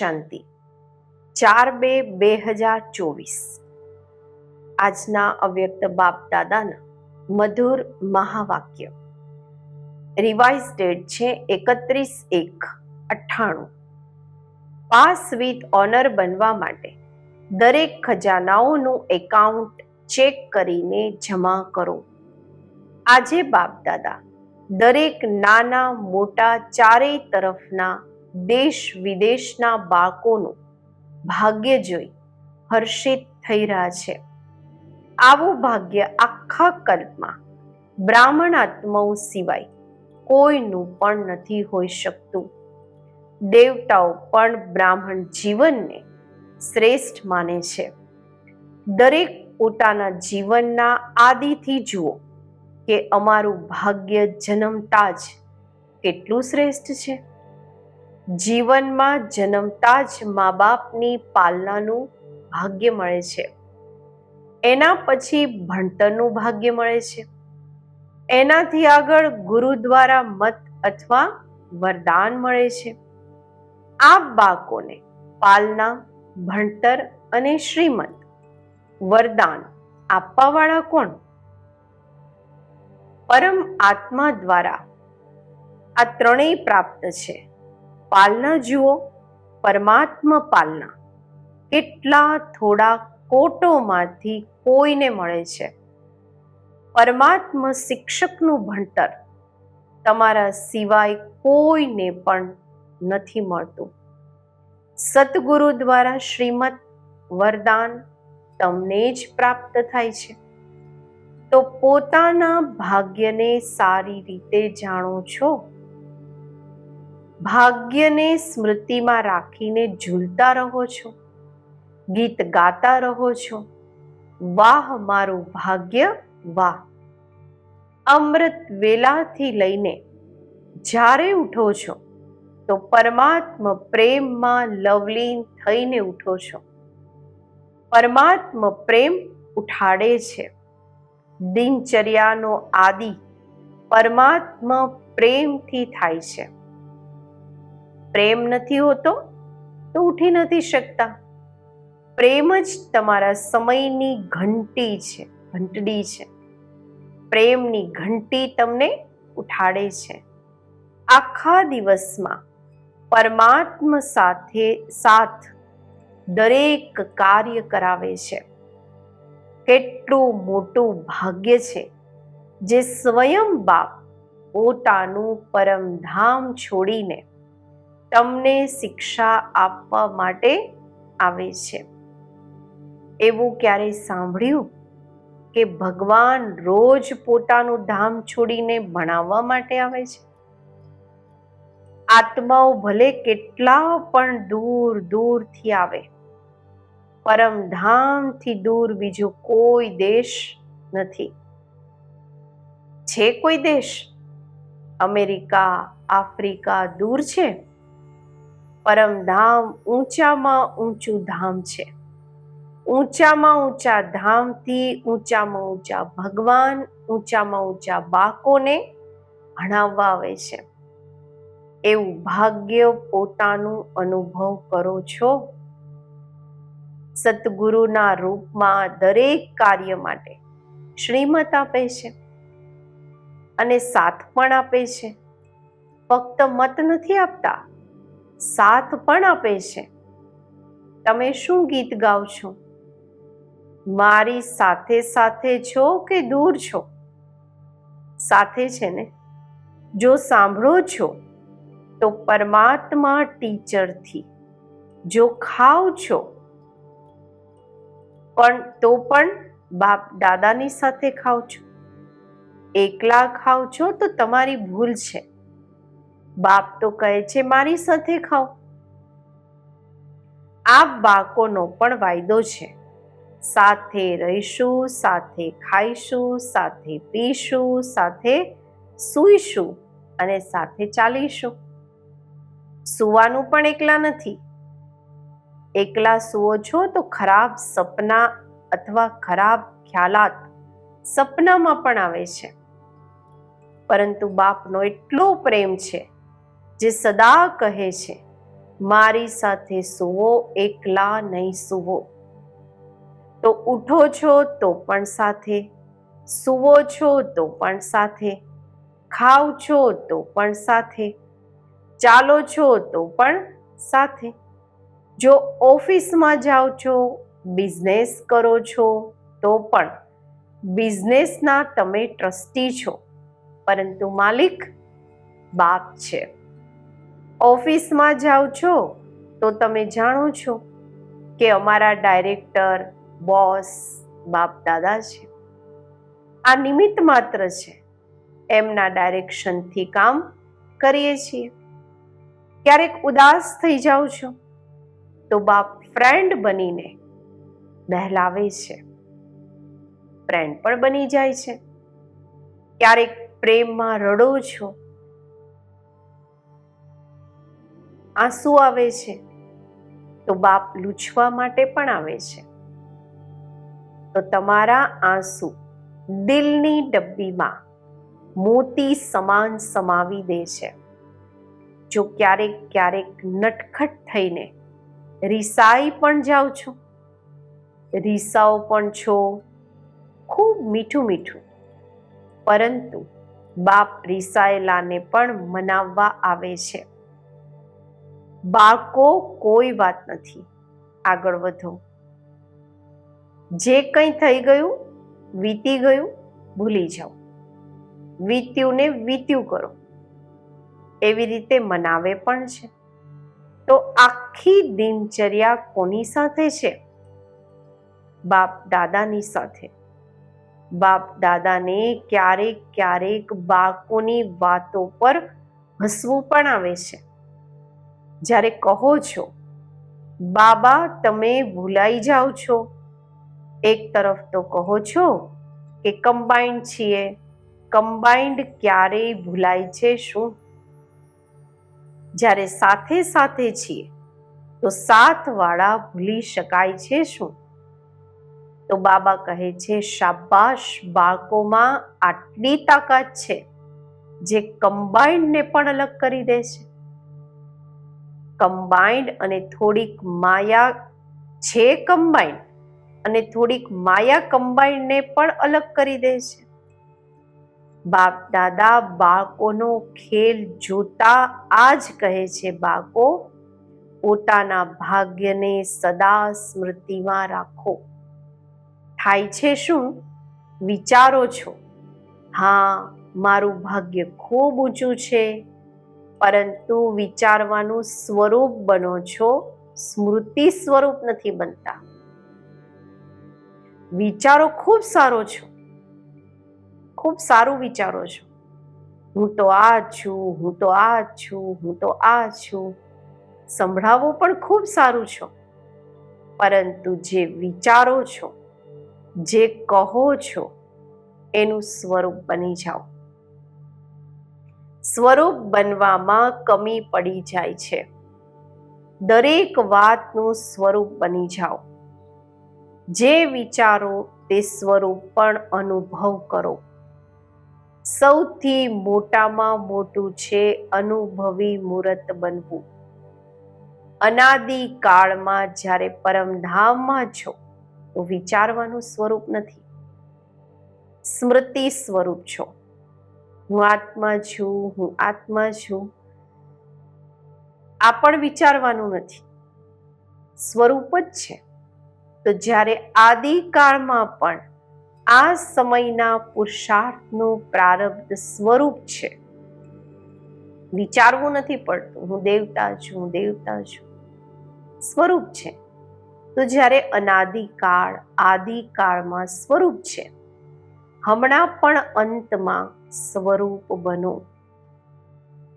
શાંતિ. ચાર બે બે હજાર ચોવીસ. આજના અવ્યક્ત બાપ દાદાના મધુર મહાવાક્ય. રિવાઇઝ ડેટ છે એકત્રીસ એક અઠ્ઠાણું. પાસ વિથ ઓનર બનવા માટે દરેક ખજાનાઓનું એકાઉન્ટ ચેક કરીને જમા કરો. આજે બાપ દાદા દરેક નાના મોટા ચારેય તરફના દેશ વિદેશના બાળકોનું ભાગ્ય જોઈ હર્ષિત થઈ રહ્યા છે. આવું ભાગ્ય આખા કલ્પમાં બ્રાહ્મણ આત્માઓ સિવાય કોઈનું પણ નથી હોઈ શકતું. દેવતાઓ પણ બ્રાહ્મણ જીવનને શ્રેષ્ઠ માને છે. દરેક પોતાના જીવનના આદિથી જુઓ કે અમારું ભાગ્ય જન્મતા જ કેટલું શ્રેષ્ઠ છે. જીવનમાં જન્મતા જ મા બાપની પાલનાનું ભાગ્ય મળે છે. એના પછી ભણતરનું ભાગ્ય મળે છે. એનાથી આગળ ગુરુ દ્વારા મત અથવા વરદાન મળે છે. આ બાળકોને પાલના, ભણતર અને શ્રીમંત વરદાન આપવાવાળા કોણ? પરમ આત્મા દ્વારા આ ત્રણેય પ્રાપ્ત છે. પાલના જુઓ, પરમાત્મા પાલના. કેટલા થોડા કોટોમાંથી કોઈને મળે છે. પરમાત્મ શિક્ષકનું ભણતર. તમારા સિવાય કોઈને પણ નથી મળતું. સદગુરુ દ્વારા શ્રીમત વરદાન તમને જ પ્રાપ્ત થાય છે. તો પોતાના ભાગ્યને સારી રીતે જાણો છો. ભાગ્યને સ્મૃતિમાં રાખીને ઝૂલતા રહો છો. ગીત ગાતા રહો છો. વાહ, મારું ભાગ્ય, વાહ. અમૃત વેલાથી લઈને જ્યારે ઉઠો છો, તો પરમાત્મ પ્રેમમાં લવલીન થઈને ઉઠો છો. પરમાત્મ પ્રેમ ઉઠાડે છે. દિનચર્યાનો આદિ પરમાત્મા પ્રેમથી થાય છે. પ્રેમ નથી હોતો, તો ઉઠી નથી શકતા. પ્રેમ જ તમારા સમયની ઘંટી છે, ઘંટડી છે. પ્રેમની ઘંટી તમને ઉઠાડે છે. આખા દિવસમાં પરમાત્મ સાથે સાથ દરેક કાર્ય કરાવે છે. કેટલું મોટું ભાગ્ય છે જે સ્વયં બાપ પોતાનું પરમધામ છોડીને તમને શિક્ષા આપવા માટે આવે છે. એવું ક્યારેય સાંભળ્યું? કે ભગવાન રોજ પોતાનું ધામ છોડીને ભણાવવા માટે આવે છે? આત્માઓ ભલે કેટલા પણ દૂર દૂરથી આવે, પરમ ધામથી દૂર બીજો કોઈ દેશ નથી. છે કોઈ દેશ? અમેરિકા, આફ્રિકા દૂર છે? પરમધામ ઊંચામાં ઊંચું ધામ છે. ઊંચામાં ઊંચા ધામથી ઊંચામાં ઊંચા ભગવાન, ઊંચામાં ઊંચા બાકોને ભણાવવા આવે છે. એવું ભાગ્ય પોતાનું અનુભવ કરો છો? સતગુરુના રૂપમાં દરેક કાર્ય માટે શ્રીમત આપે છે અને સાથ પણ આપે છે. ફક્ત મત નથી આપતા સાથ પણ આપે છે. તમે શું ગીત ગાઓ છો? મારી સાથે સાથે છો કે દૂર છો? સાથે છે ને? જો સાંભળો છો, તો પરમાત્મા ટીચરથી. જો ખાવ છો, પણ તો પણ બાપ દાદાની સાથે ખાવ છો. એકલા ખાવ છો તો તમારી ભૂલ છે. બાપ તો કહે છે, મારી સાથે ખાઓ. આ બાળકોનો પણ વાયદો છે. સાથે રહીશું, સાથે ખાઈશું, સાથે પીશું, સાથે સૂઈશું અને સાથે ચાલીશું. સુવાનું પણ એકલા નથી. એકલા સૂવો છો તો ખરાબ સપના અથવા ખરાબ ખ્યાલાત સપનામાં પણ આવે છે. પરંતુ બાપનો એટલો પ્રેમ છે જે સદા કહે છે, મારી સાથે સુવો, એકલા નહીં સુવો. તો ઉઠો છો તો પણ સાથે, સુવો છો તો પણ સાથે ખાવ છો તો પણ સાથે, ચાલો છો તો પણ સાથે. જો ઓફિસમાં જાઓ છો, બિઝનેસ કરો છો, તો પણ બિઝનેસના તમે ટ્રસ્ટી છો, પરંતુ માલિક બાપ છે. ઓફિસમાં જાઓ છો, તો તમે જાણો છો કે અમારા ડાયરેક્ટર, બોસ બાપ દાદા છે. આ નિમિત્ત માત્ર છે એમના ડાયરેક્શનથી કામ કરીએ છીએ. ક્યારેક ઉદાસ થઈ જાઓ છો, તો બાપ ફ્રેન્ડ બનીને બહેલાવે છે. ફ્રેન્ડ પણ બની જાય છે. ક્યારેક પ્રેમમાં રડો છો આંસુ આવે છે, તો બાપ લૂછવા માટે પણ આવે છે. તો તમારા આંસુ દિલની ડબ્બીમાં મોતી સમાન સમાવી દે છે. જો ક્યારેક ક્યારેક નટખટ થઈને રીસાઈ પણ જાઓ છો, રીસાઓ પણ છો, ખૂબ મીઠું મીઠું. પરંતુ બાપ રીસાયેલાને પણ મનાવવા આવે છે. બાળકો કોઈ વાત નથી. આગળ વધો. જે કંઈ થઈ ગયું, વીતી ગયું, ભૂલી જાઓ. વીત્યુંને વીત્યું કરો. એવી રીતે મનાવે પણ છે. તો આખી દિનચર્યા કોની સાથે છે? બાપ દાદાની સાથે. બાપ દાદાને ક્યારેક ક્યારેક બાળકોની વાતો પર હસવું પણ આવે છે. જ્યારે કહો છો, બાબા, તમે ભૂલાઈ જાઓ છો. એક તરફ તો કહો છો કે, કમ્બાઈન્ડ છીએ કમ્બાઇન્ડ ક્યારેય ભૂલાય છે શું? જ્યારે સાથે સાથે છીએ, તો સાથવાળા ભૂલી શકાય છે શું? તો બાબા કહે છે, શાબાશ, બાળકોમાં આટલી તાકાત છે, જે કમ્બાઇન્ડને પણ અલગ કરી દે છે. કમ્બાઈન્ડ અને થોડીક માયા છે કમ્બાઈન્ડ અને થોડીક માયા કમ્બાઈન્ડને પણ અલગ કરી દે છે. બાપ દાદા બાળકોનો ખેલ જોતા આ જ કહે છે બાળકો, પોતાના ભાગ્યને સદા સ્મૃતિમાં રાખો. થાય છે શું? વિચારો છો. હા, મારું ભાગ્ય ખૂબ ઊંચું છે. પરંતુ વિચારવાનું સ્વરૂપ બનો છો, સ્મૃતિ સ્વરૂપ નથી બનતા. વિચારો ખૂબ સારો છો. ખૂબ સારું વિચારો છો. હું તો આ છું, હું તો આ છું, હું તો આ છું. સંભળાવો પણ ખૂબ સારું છો. પરંતુ જે વિચારો છો, જે કહો છો, એનું સ્વરૂપ બની જાઓ. સ્વરૂપ બનવામાં કમી પડી જાય છે. દરેક વાતનું સ્વરૂપ બની જાઓ. જે વિચારો તે સ્વરૂપ પણ અનુભવ કરો. સૌથી મોટામાં મોટું છે અનુભવી મૂર્ત બનવું. અનાદિ કાળમાં જ્યારે પરમધામમાં છો, તો વિચારવાનું સ્વરૂપ નથી. સ્મૃતિ સ્વરૂપ છો. હું આત્મા છું, હું આત્મા છું. આ પણ વિચારવાનું નથી. સ્વરૂપ જ છે. તો જ્યારે આદિકાળમાં પણ આ સમયના પુરુષાર્થનું પ્રારબ્ધ સ્વરૂપ છે, વિચારવું નથી પડતું. હું દેવતા છું, હું દેવતા છું. સ્વરૂપ છે. તો જ્યારે અનાદિકાળ, આદિકાળમાં સ્વરૂપ છે હમણાં પણ અંતમાં સ્વરૂપ બનો.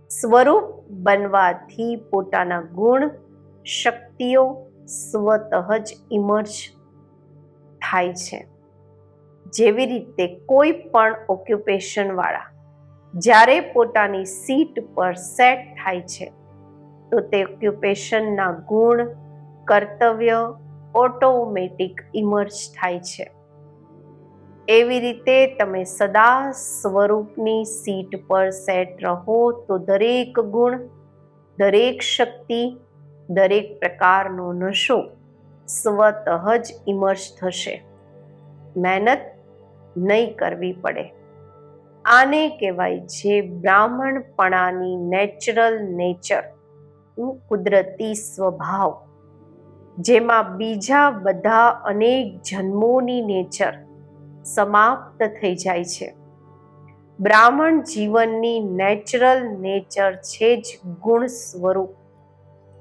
સ્વરૂપ બનવાથી પોતાના ગુણ, શક્તિઓ સ્વતઃ જ ઇમર્જ થાય છે. જેવી રીતે કોઈ પણ ઓક્યુપેશનવાળા જ્યારે પોતાની સીટ પર સેટ થાય છે, તો તે ઓક્યુપેશનના ગુણ, કર્તવ્ય ઓટોમેટિક ઇમર્જ થાય છે. એવી રીતે તમે સદા સ્વરૂપની સીટ પર સેટ રહો તો દરેક ગુણ, દરેક શક્તિ, દરેક પ્રકારનો નશો સ્વતઃ જ ઇમર્જ થશે. મહેનત નહીં કરવી પડે. આને કહેવાય છે બ્રાહ્મણપણાની નેચરલ નેચર કુદરતી સ્વભાવ, જેમાં બીજા બધા અનેક જન્મોની નેચર સમાપ્ત થઈ જાય છે. બ્રાહ્મણ જીવનની નેચરલ નેચર છે જ ગુણ સ્વરૂપ,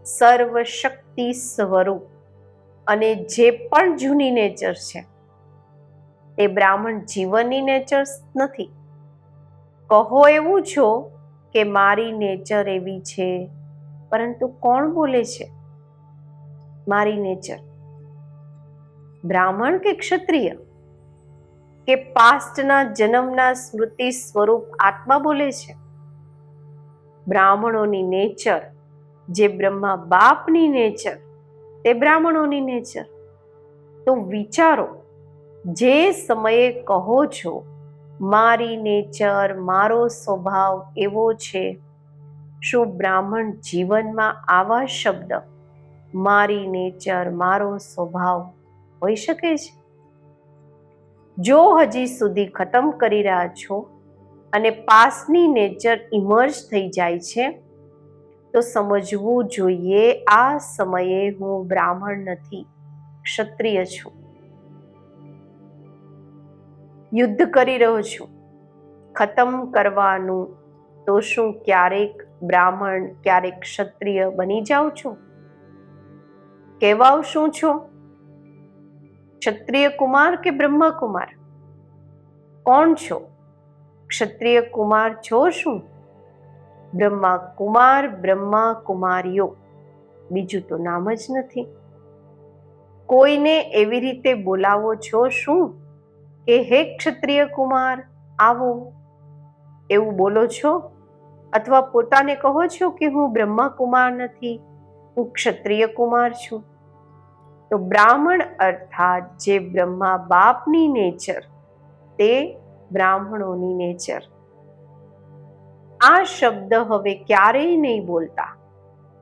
સર્વશક્તિ સ્વરૂપ અને જે પણ જૂની નેચર છે, તે બ્રાહ્મણ જીવનની નેચર નથી. કહો એવું છો કે મારી નેચર એવી છે, પરંતુ કોણ બોલે છે? મારી નેચર બ્રાહ્મણ કે ક્ષત્રિય? કે પાસ્ટના જન્મના સ્મૃતિ સ્વરૂપ આત્મા બોલે છે? બ્રાહ્મણોની નેચર, જે બ્રહ્મા બાપની નેચર, તે બ્રાહ્મણોની નેચર. તો વિચારો, જે સમયે કહો છો, મારી નેચર, મારો સ્વભાવ એવો છે. શું બ્રાહ્મણ જીવનમાં આવા શબ્દ, મારી નેચર, મારો સ્વભાવ હોઈ શકે છે? જો હજી સુધી ખતમ કરી રહ્યા છો અને પાસની નેચર ઇમર્જ થઈ જાય છે, તો સમજવું જોઈએ આ સમયે હું બ્રાહ્મણ નથી, ક્ષત્રિય છું. યુદ્ધ કરી રહ્યો છું, ખતમ કરવાનું, તો શું ક્યારેક બ્રાહ્મણ, ક્યારેક ક્ષત્રિય બની જાઉં છું? કહેવાવ શું છો? ક્ષત્રિય કુમાર કે બ્રહ્મા કુમાર કોણ છો? ક્ષત્રિય કુમાર છો શું? બ્રહ્મા કુમાર બ્રહ્મા કુમારીઓ બીજું તો નામ જ નથી. કોઈને એવી રીતે બોલાવો છો શું? કે હે ક્ષત્રિય કુમાર આવો. એવું બોલો છો? અથવા પોતાને કહો છો કે હું બ્રહ્મા કુમાર નથી, હું ક્ષત્રિય કુમાર છું? તો બ્રાહ્મણ અર્થાત જે બ્રહ્મા બાપની નેચર, તે બ્રાહ્મણોની નેચર. આ શબ્દ હવે ક્યારેય નહીં બોલતા.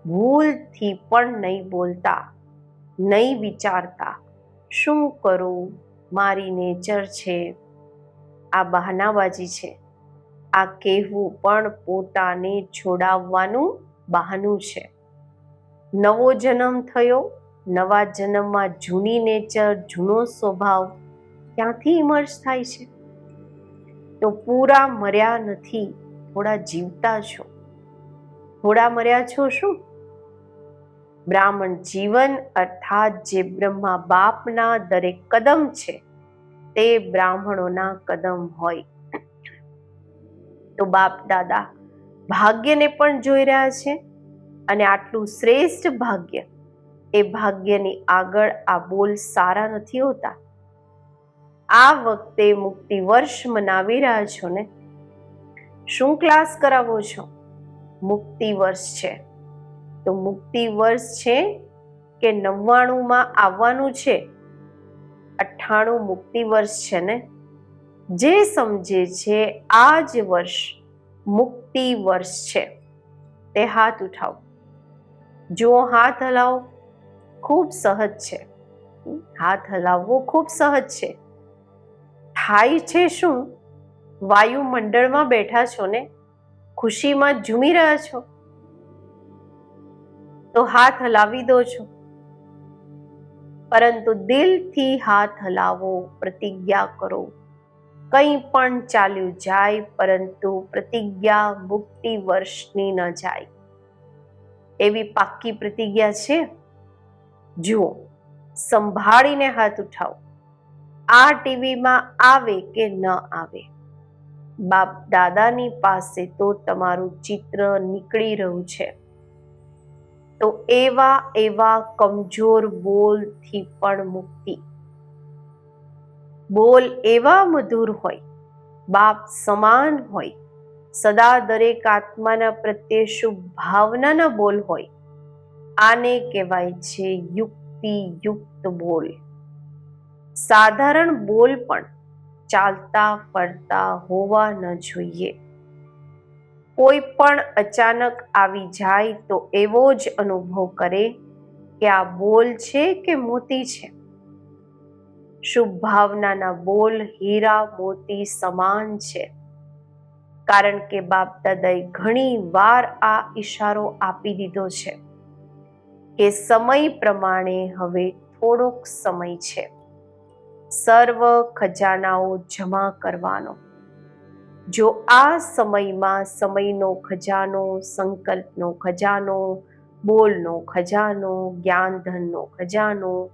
ભૂલથી પણ નહીં બોલતા, નહીં વિચારતા, શું કરું? મારી નેચર છે. આ બહાનાબાજી છે. આ કહેવું પણ પોતાને છોડાવવાનું બહાનું છે. નવો જન્મ થયો નવા જન્મમાં જૂની નેચર જૂનો સ્વભાવ ક્યાંથી ઇમર્જ થાય છે? તો પૂરા મર્યા નથી, થોડા જીવતા છો. થોડા મર્યા છો શું? બ્રાહ્મણ જીવન અર્થાત જે બ્રહ્મા બાપના દરેક કદમ છે, તે બ્રાહ્મણોના કદમ હોય. તો બાપ દાદા ભાગ્યને પણ જોઈ રહ્યા છે અને આટલું શ્રેષ્ઠ ભાગ્ય એ ભાગ્યની આગળ આ બોલ સારા નથી હોતા. આ વખતે મુક્તિ વર્ષ મનાવી રહ્યા છો ને? શું ક્લાસ કરાવો છો? મુક્તિ વર્ષ છે. તો મુક્તિ વર્ષ છે કે નવ્વાણુંમાં આવવાનું છે? અઠ્ઠાણું મુક્તિ વર્ષ છે ને? જે સમજે છે આ જ વર્ષ મુક્તિ વર્ષ છે. તે હાથ ઉઠાવો. જો હાથ હલાવો. ખૂબ સહજ છે. હાથ હલાવવો ખૂબ સહજ છે. થાય છે શું? વાયુમંડળમાં બેઠા છો ને? ખુશીમાં ઝૂમી રહ્યા છો? તો હાથ હલાવી દો છો. પરંતુ દિલથી હાથ હલાવો, પ્રતિજ્ઞા કરો. કંઈ પણ ચાલ્યું જાય, પરંતુ પ્રતિજ્ઞા મુક્તિ વર્ષની ન જાય. એવી પાક્કી પ્રતિજ્ઞા છે? જુઓ, સંભાળીને હાથ ઉઠાવો. આ ટીવીમાં આવે કે ન આવે? બાપ દાદાની પાસે તો તમારું ચિત્ર નીકળી રહ્યું છે. તો એવા એવા કમજોર બોલથી પણ મુક્તિ. બોલ એવા મધુર હોય, બાપ સમાન હોય. સદા દરેક આત્માના પ્રત્યે શુભ ભાવનાના બોલ હોય. આને કહેવાય છે યુક્તિ યુક્ત બોલ. સાધારણ બોલ પણ ચાલતા ફરતા હોવા ન જોઈએ. કોઈ પણ અચાનક આવી જાય તો એવો જ અનુભવ કરે કે આ બોલ છે કે મોતી છે? શુભ ભાવનાના બોલ હીરા મોતી સમાન છે. કારણ કે બાપ દાદાએ ઘણી વાર આ ઈશારો આપી દીધો છે. કે સમય પ્રમાણે હવે થોડોક સમય છે. સર્વ ખજાનાઓ જમા કરવાનો. જો આ સમયમાં સમયનો ખજાનો, સંકલ્પનો ખજાનો, બોલનો ખજાનો, જ્ઞાનધનનો ખજાનો,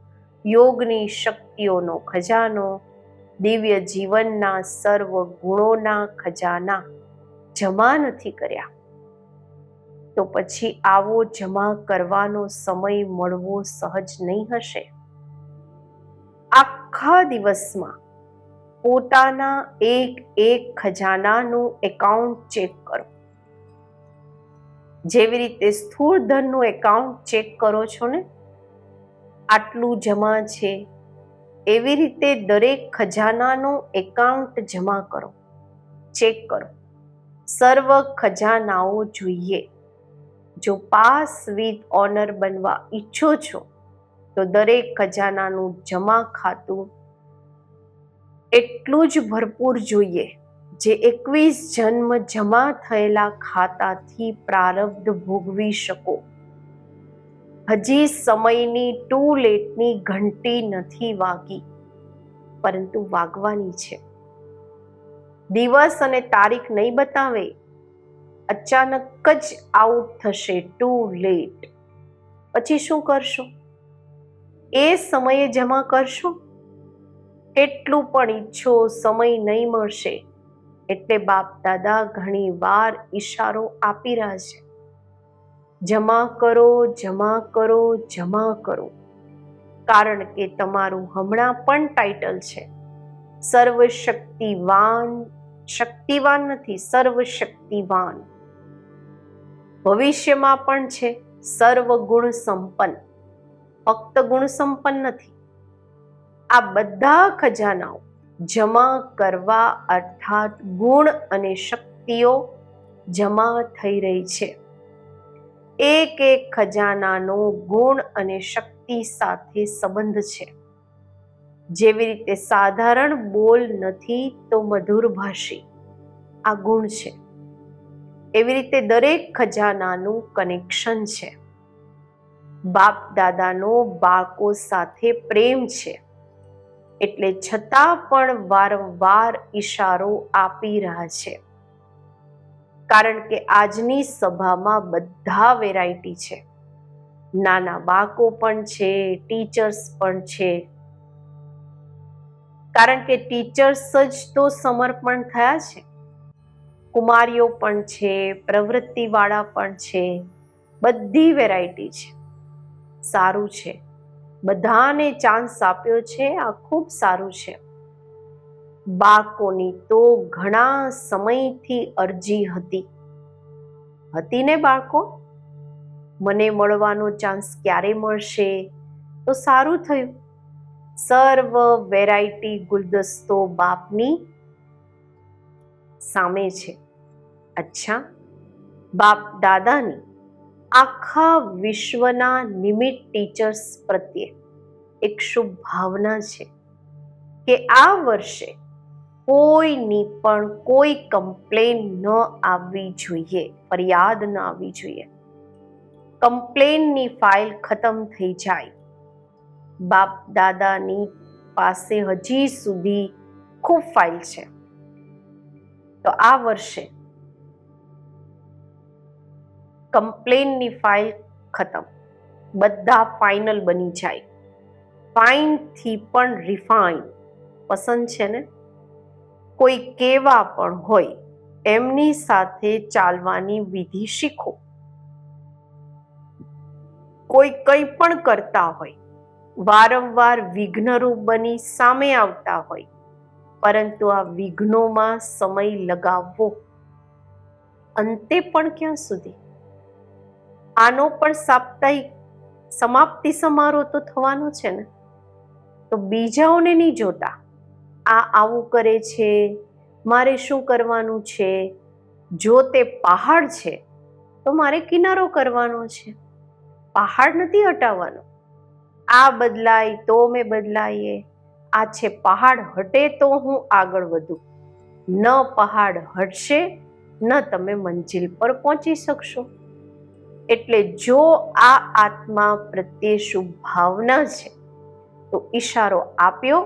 યોગની શક્તિઓનો ખજાનો, દિવ્ય જીવનના સર્વ ગુણોના ખજાના જમા નથી કર્યા. તો પછી આવો જમા કરવાનો સમય મળવો સહજ નહીં હશે. આખા દિવસમાં પોતાના એક એક ખજાનાનું એકાઉન્ટ ચેક કરો. જેવી રીતે સ્થૂળ ધનનું એકાઉન્ટ ચેક કરો છો ને? આટલું જમા છે. એવી રીતે દરેક ખજાનાનું એકાઉન્ટ જમા કરો. ચેક કરો. સર્વ ખજાનાઓ જોઈએ. જો પાસ વિથ ઓનર બનવા ઈચ્છો છો, તો દરેક ખજાનાનું જમા ખાતું એટલું જ ભરપૂર જોઈએ, જે એકવીસ જન્મ જમા થયેલા ખાતાથી પ્રારબ્ધ ભોગવી શકો. હજી સમયની ટુ લેટની ઘંટી નથી વાગી, પરંતુ વાગવાની છે. દિવસ અને તારીખ નહીં બતાવે અચાનક જ આઉટ થશે, ટુ લેટ. પછી શું કરશો? એ સમયે જમા કરશો? એટલું પણ ઈચ્છો સમય નહીં મળશે. એટલે બાપ દાદા ઘણી વાર ઈશારો આપી રહ્યા છે. જમા કરો જમા કરો જમા કરો. કારણ કે તમારું હમણાં પણ ટાઇટલ છે. સર્વશક્તિવાન, શક્તિવાન નથી, સર્વશક્તિવાન. ભવિષ્યમાં પણ છે. સર્વ ગુણ સંપન્ન ફક્ત ગુણ સંપન્ન નથી. આ બધા ખજાનાઓ જમા કરવા અર્થાત ગુણ અને શક્તિઓ જમા થઈ રહી છે. એક એક ખજાનાનો ગુણ અને શક્તિ સાથે સંબંધ છે. જેવી રીતે સાધારણ બોલ નથી તો મધુર ભાષી. આ ગુણ છે. એવી રીતે દરેક ખજાનાનું કનેક્શન છે. બાપ દાદાનો બાળકો સાથે પ્રેમ છે. એટલે છતાં પણ વારંવાર ઈશારો આપી રહ્યા છે. કારણ કે આજની સભામાં બધા વેરાયટી છે. નાના બાળકો પણ છે ટીચર્સ પણ છે. કારણ કે ટીચર્સ જ તો સમર્પણ થયા છે. કુમારીઓ પણ છે, પ્રવૃત્તિવાળા પણ છે, બધી વેરાયટી છે. સારું છે. બધાને ચાન્સ આપ્યો છે, આ ખૂબ સારું છે. બાળકોની તો ઘણા સમયથી અરજી હતી. હતી ને બાળકો? મને મળવાનો ચાન્સ ક્યારે મળશે? તો સારું થયું. સર્વ વેરાયટી ગુલદસ્તો બાપની સામે છે. અચ્છા, બાપ દાદાની આખા વિશ્વના નિમિત્ત ટીચર્સ પ્રત્યે એક શુભ ભાવના છે કે આ વર્ષે કોઈની પણ કોઈ કમ્પ્લેન ન આવવી જોઈએ, ફરિયાદ ન આવવી જોઈએ. કમ્પ્લેનની ફાઇલ ખતમ થઈ જાય. બાપ દાદાની પાસે હજી સુધી ખૂબ ફાઇલ છે. તો આ વર્ષે કમ્પ્લેનની ફાઇલ ખતમ. બધા ફાઇનલ બની જાય. ફાઇનથી પણ રિફાઇન. પસંદ છે ને? કોઈ કેવા પણ હોય, એમની સાથે ચાલવાની વિધિ શીખો. કોઈ કંઈ પણ કરતા હોય, વારંવાર વિઘ્નરૂપ બની સામે આવતા હોય, પરંતુ આ વિઘ્નોમાં સમય લગાવવો. અંતે પણ ક્યાં સુધી? આનો પણ સાપ્તાહિક સમાપ્તિ સમારોહ તો થવાનો છે ને. તો બીજાઓને નહીં જોતા. આ આવું કરે છે, મારે શું કરવાનું છે? જો તે પહાડ છે, તો મારે કિનારો કરવાનો છે. પહાડ નથી હટાવવાનો. આ બદલાય તો મેં બદલાઈએ. આ છે પહાડ હટે તો હું આગળ વધું. ન પહાડ હટશે, ન તમે મંજિલ પર પહોંચી શકશો. એટલે જો આ આત્મા પ્રત્યે શું ભાવના છે, તો ઈશારો આપ્યો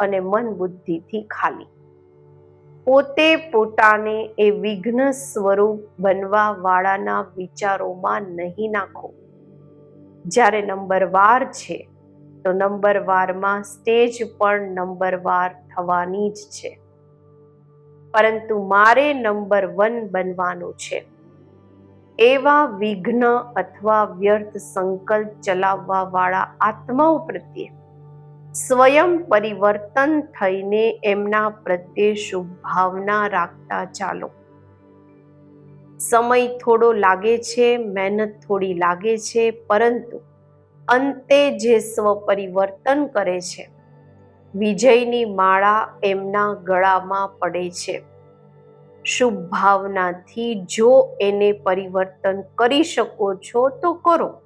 અને મન બુદ્ધિથી ખાલી. પોતે પોતાને એ વિઘ્ન સ્વરૂપ બનવા વાળાના વિચારોમાં નહીં નાખો. જ્યારે નંબર વાર છે, તો નંબર વારમાં સ્ટેજ પણ નંબર વાર થવાની જ છે. પરંતુ મારે નંબર વન બનવાનું છે. એવા વિઘ્ન અથવા વ્યર્થ સંકલ્પ ચલાવવા વાળા આત્માઓ પ્રત્યે સ્વયં પરિવર્તન થઈને એમના પ્રત્યે શુભ ભાવના રાખતા ચાલો. સમય થોડો લાગે છે, મહેનત થોડી લાગે છે, પરંતુ અંતે જે સ્વ પરિવર્તન કરે છે, વિજયની માળા એમના ગળામાં પડે છે. શુભ ભાવનાથી જો એને પરિવર્તન કરી શકો છો, તો કરો.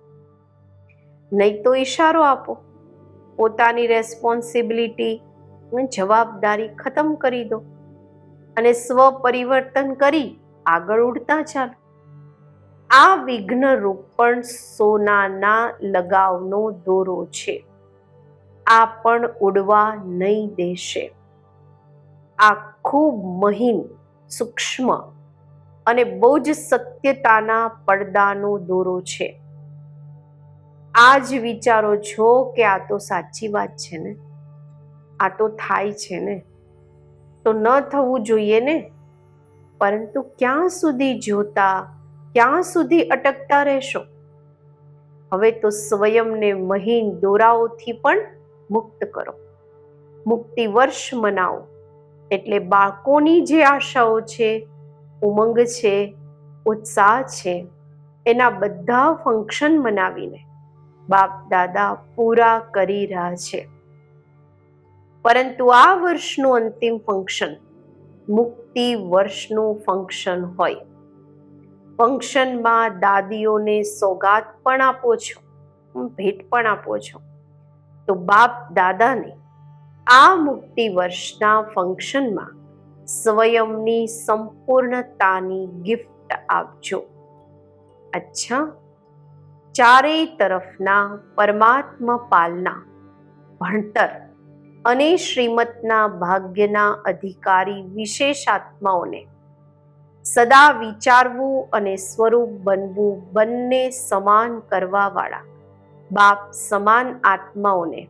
નહીં તો ઈશારો આપો. પોતાની રેસ્પોન્સિબિલિટી જવાબદારી ખતમ કરી દો અને સ્વ પરિવર્તન કરી આગળ ઉડતા ચાલો. આ વિઘ્ન રૂપ પણ સોનાના લગાવનો દોરો છે. આ પણ ઉડવા નહીં દેશે. આ ખૂબ મહીન સૂક્ષ્મ અને બહુ જ સત્યતાના પડદાનો દોરો છે. આ જ વિચારો છો કે આ તો સાચી વાત છે ને? આ તો થાય છે ને? તો ન થવું જોઈએ ને? પરંતુ ક્યાં સુધી જોતા, ક્યાં સુધી અટકતા રહેશો? હવે તો સ્વયંને મહીન દોરાઓથી પણ મુક્ત કરો. મુક્તિ વર્ષ મનાવો. એટલે બાળકોની જે આશાઓ છે, ઉમંગ છે, ઉત્સાહ છે, એના બધા ફંક્શન મનાવીને બાપ દાદા પૂરા કરી રહ્યા છે. પરંતુ આ વર્ષનું અંતિમ ફંક્શન મુક્તિ વર્ષનું ફંક્શન હોય. ફંક્શનમાં દાદીઓને સોગાત પણ આપો છો, ભેટ પણ આપો છો. તો બાપ દાદાને આ મુક્તિ વર્ષના ફંક્શનમાં સ્વયંની સંપૂર્ણતાની ગિફ્ટ આપજો. અચ્છા, ચારેય તરફના પરમાત્મા પાલના ભણતર અને શ્રીમતના ભાગ્યના અધિકારી વિશેષ આત્માઓને સદા વિચારવું અને સ્વરૂપ બનવું બંને સમાન કરવાવાળા બાપ સમાન આત્માઓને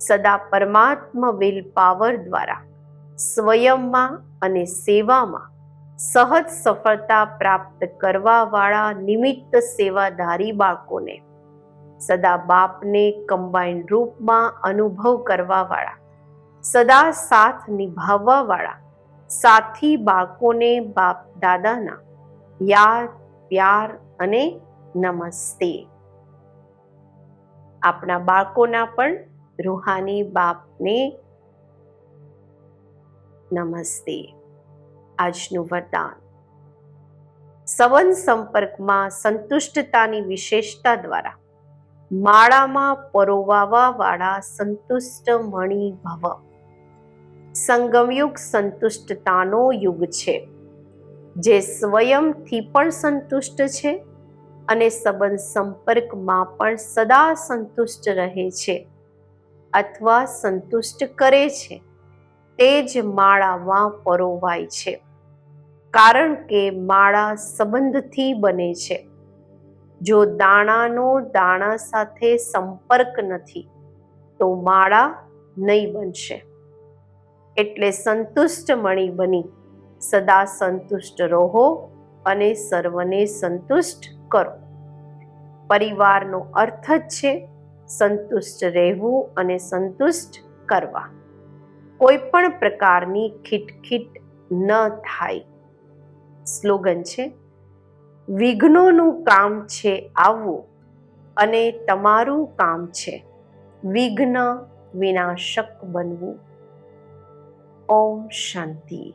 સદા પરમાત્મા વિલ પાવર દ્વારા સ્વયંમાં અને સેવામાં સહજ સફળતા પ્રાપ્ત કરવાવાળા નિમિત્ત સેવાધારી બાળકોને સદા બાપને કમ્બાઈન રૂપમાં અનુભવ કરવાવાળા, સદા સાથ નિભાવવાવાળા સાથી બાળકોને બાપ દાદાના યાદ, પ્યાર અને નમસ્તે. આપણા બાળકોના પણ રૂહાની બાપને નમસ્તે. આજનું વરદાન. સવન સંપર્કમાં સંતુષ્ટતાની વિશેષતા દ્વારા માળામાં પરોવાવા વાળા સંતુષ્ટ મણી ભવ. સંગમયુગ સંતુષ્ટતાનો યુગ છે. જે સ્વયંથી પણ સંતુષ્ટ છે અને સંબંધ સંપર્કમાં પણ સદા સંતુષ્ટ રહે છે. અથવા સંતુષ્ટ કરે છે, તે જ માળામાં પરોવાય છે. કારણ કે માળા સંબંધથી બને છે. જો દાણાનો દાણા સાથે સંપર્ક નથી, તો માળા નહીં બનશે. એટલે સંતુષ્ટ મણી બની. સદા સંતુષ્ટ રહો અને સર્વને સંતુષ્ટ કરો. પરિવારનો અર્થ જ છે સંતુષ્ટ રહેવું અને સંતુષ્ટ કરવા. કોઈ પણ પ્રકારની ખીટખીટ ન થાય. સ્લોગન છે, વિઘ્નોનું કામ છે આવવું અને તમારું કામ છે. વિઘ્ન વિનાશક બનવું. ઓમ શાંતિ.